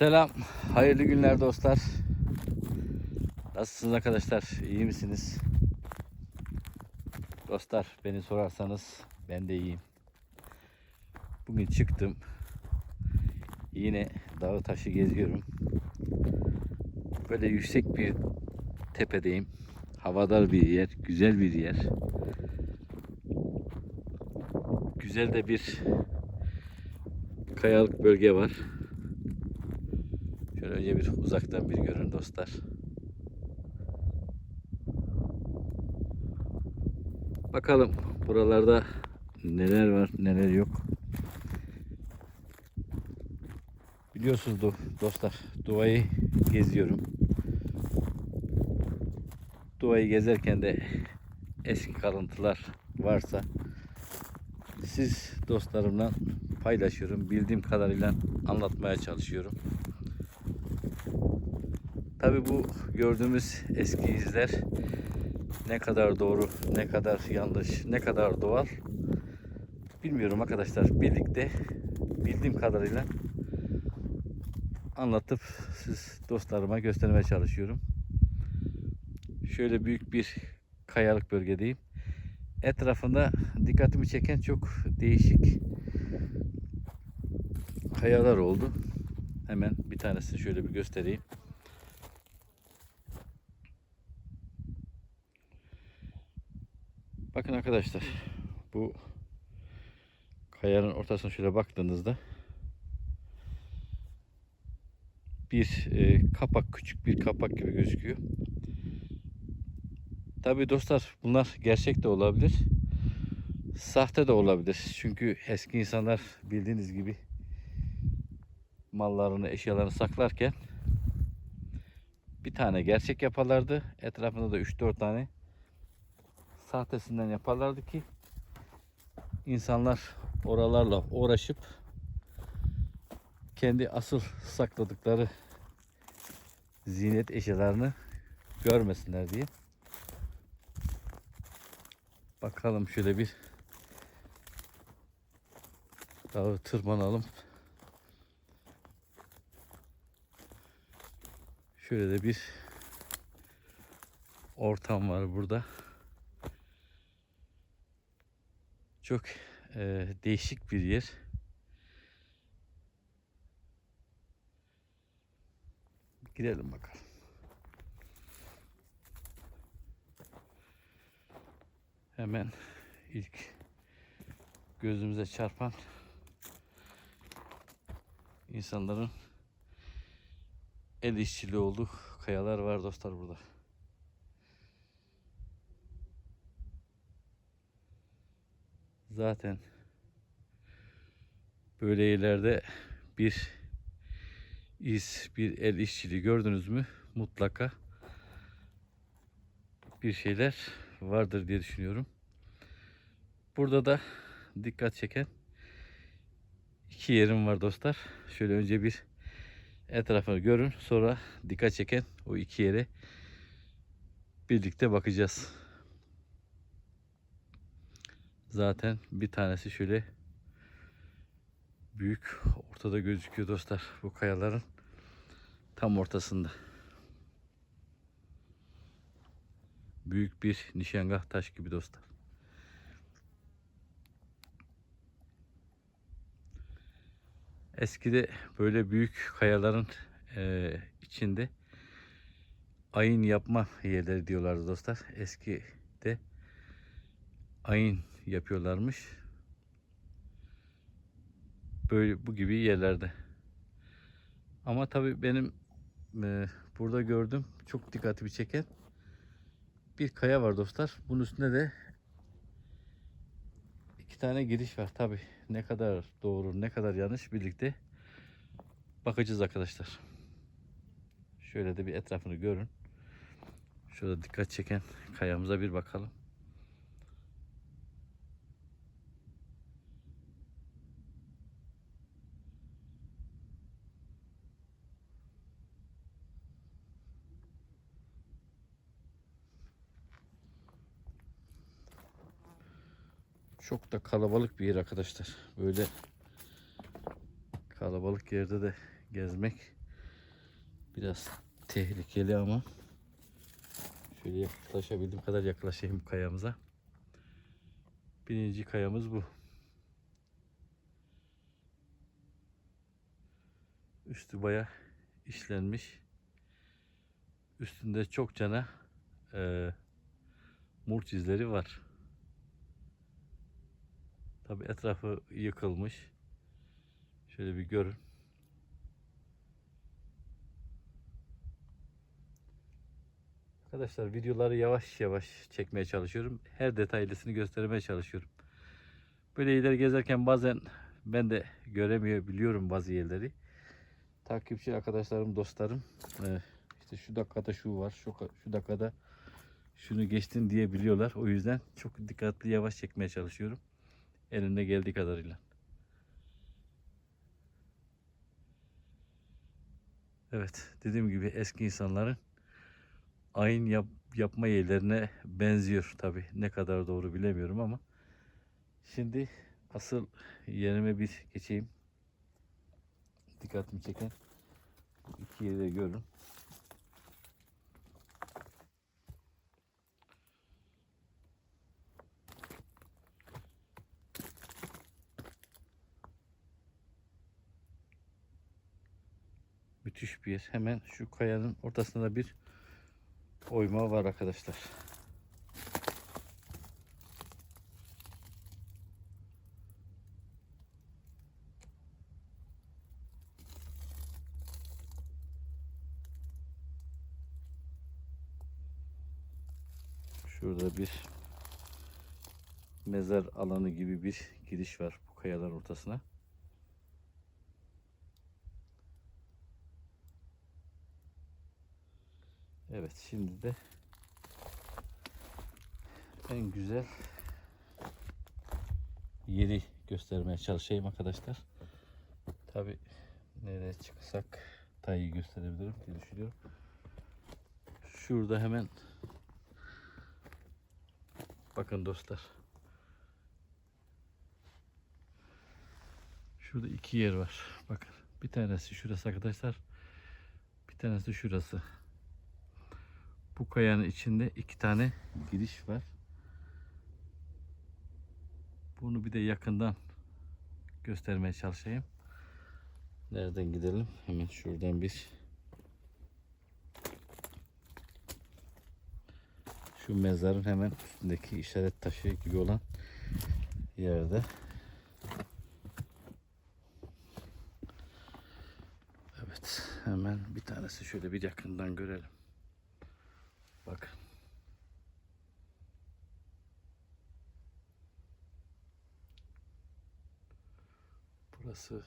Selam, hayırlı günler dostlar. Nasılsınız arkadaşlar? İyi misiniz? Dostlar, beni sorarsanız ben de iyiyim. Bugün çıktım. Yine dağı taşı geziyorum. Böyle yüksek bir tepedeyim. Havadar bir yer, güzel bir yer. Güzel de bir kayalık bölge var. Şöyle önce bir uzaktan bir görün dostlar. Bakalım buralarda neler var neler yok. Biliyorsunuz do- dostlar Duva'yı geziyorum. Duva'yı gezerken de eski kalıntılar varsa siz dostlarımla paylaşıyorum. Bildiğim kadarıyla anlatmaya çalışıyorum. Tabi bu gördüğümüz eski izler ne kadar doğru, ne kadar yanlış, ne kadar doğal bilmiyorum arkadaşlar. Birlikte bildiğim kadarıyla anlatıp siz dostlarıma göstermeye çalışıyorum. Şöyle büyük bir kayalık bölgedeyim. Etrafında dikkatimi çeken çok değişik kayalar oldu. Hemen bir tanesini şöyle bir göstereyim. Bakın arkadaşlar bu kayanın ortasına şöyle baktığınızda bir e, kapak küçük bir kapak gibi gözüküyor. Tabi dostlar bunlar gerçek de olabilir. Sahte de olabilir. Çünkü eski insanlar bildiğiniz gibi mallarını, eşyalarını saklarken bir tane gerçek yaparlardı. Etrafında da 3-4 tane sahtesinden yaparlardı ki insanlar oralarla uğraşıp kendi asıl sakladıkları zinet eşyalarını görmesinler diye. Bakalım şöyle bir dağı tırmanalım. Şöyle de bir ortam var burada. Çok e, değişik bir yer. Girelim bakalım. Hemen ilk gözümüze çarpan insanların el işçiliği olduğu kayalar var dostlar burada. Zaten böyle yerlerde bir iz, bir el işçiliği gördünüz mü mutlaka bir şeyler vardır diye düşünüyorum. Burada da dikkat çeken iki yerim var dostlar. Şöyle önce bir etrafını görün. Sonra dikkat çeken o iki yere birlikte bakacağız. Zaten bir tanesi şöyle büyük ortada gözüküyor dostlar. Bu kayaların tam ortasında. Büyük bir nişangah taş gibi dostlar. Eskide böyle büyük kayaların eee, içinde ayın yapma yerleri diyorlardı dostlar. Eskide ayın yapıyorlarmış. Böyle bu gibi yerlerde. Ama tabii benim eee, burada gördüm çok dikkatimi çeken bir kaya var dostlar. Bunun üstünde de iki tane giriş var. Tabii ne kadar doğru ne kadar yanlış birlikte bakacağız arkadaşlar. Şöyle de bir etrafını görün. Şurada dikkat çeken kayamıza bir bakalım. Çok da kalabalık bir yer arkadaşlar. Böyle kalabalık yerde de gezmek Biraz tehlikeli ama şöyle yaklaşabildiğim kadar yaklaşayım kayamıza. Birinci kayamız bu. Üstü baya işlenmiş. Üstünde çok cana eee murç izleri var. Tabi etrafı yıkılmış. Şöyle bir görün. Arkadaşlar videoları yavaş yavaş çekmeye çalışıyorum. Her detaylısını göstermeye çalışıyorum. Böyle yerleri gezerken bazen ben de göremiyor biliyorum bazı yerleri. Takipçi arkadaşlarım, dostlarım e, işte şu dakikada şu var, şu, şu dakikada şunu geçtin diye biliyorlar. O yüzden çok dikkatli yavaş çekmeye çalışıyorum. Elimde geldiği kadarıyla. Evet, dediğim gibi eski insanların ayin yap, yapma yerlerine benziyor tabi. Ne kadar doğru bilemiyorum ama. Şimdi asıl yerime bir geçeyim. Dikkatimi çeken bu iki yeri de görün. Müthiş bir yer. Hemen şu kayanın ortasında bir oyma var arkadaşlar. Şurada bir mezar alanı gibi bir giriş var bu kayaların ortasına. Evet şimdi de en güzel yeri göstermeye çalışayım arkadaşlar. Tabi nereye çıksak iyi gösterebilirim diye düşünüyorum. Şurada hemen bakın dostlar. Şurada iki yer var. Bakın bir tanesi şurası arkadaşlar. Bir tanesi şurası. Bu kayanın içinde iki tane giriş var. Bunu bir de yakından göstermeye çalışayım. Nereden gidelim? Hemen şuradan bir şu mezarın hemen üstündeki işaret taşı gibi olan yerde. Evet, hemen bir tanesi şöyle bir yakından görelim. Bakın. Burası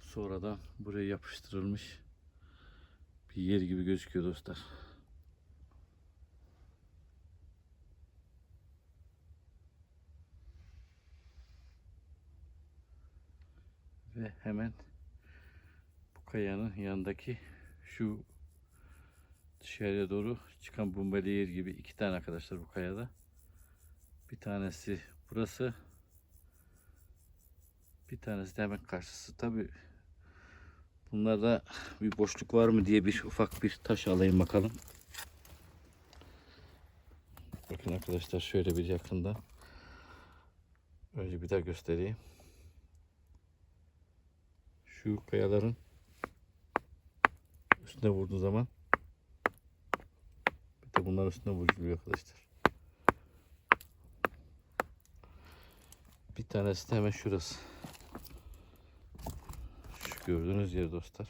sonradan buraya yapıştırılmış bir yer gibi gözüküyor dostlar. Ve hemen bu kayanın yanındaki şu dışarıya doğru çıkan bumbeli yer gibi iki tane arkadaşlar bu kayada. Bir tanesi burası. Bir tanesi de hemen karşısı. Tabi bunlarda bir boşluk var mı diye bir ufak bir taş alayım bakalım. Bakın arkadaşlar şöyle bir yakında. Önce bir daha göstereyim. Şu kayaların üstüne vurduğu zaman bir de bunların üstüne vuruluyor arkadaşlar. Bir tanesi de hemen şurası. Gördüğünüz yer dostlar.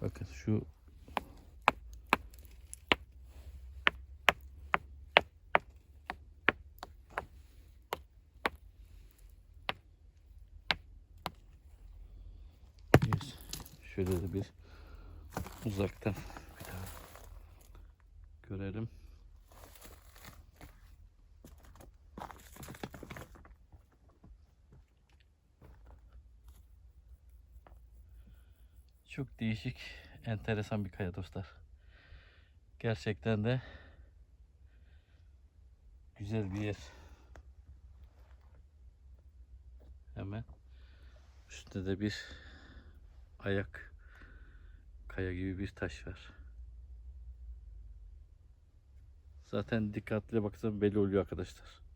Bakın şu şöyle de bir uzaktan bir daha görelim. Çok değişik, enteresan bir kaya dostlar. Gerçekten de güzel bir yer. Hemen üstte de bir ayak kaya gibi bir taş var. Zaten dikkatli baksan belli oluyor arkadaşlar.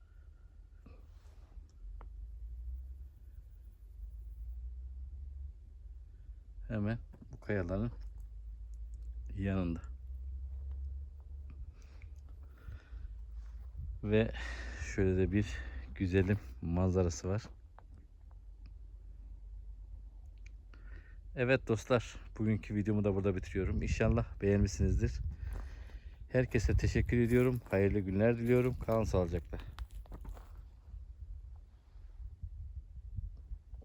Hemen bu kayaların yanında. Ve şöyle de bir güzelim manzarası var. Evet dostlar, bugünkü videomu da burada bitiriyorum. İnşallah beğenmişsinizdir. Herkese teşekkür ediyorum. Hayırlı günler diliyorum. Kalın sağlıcakla.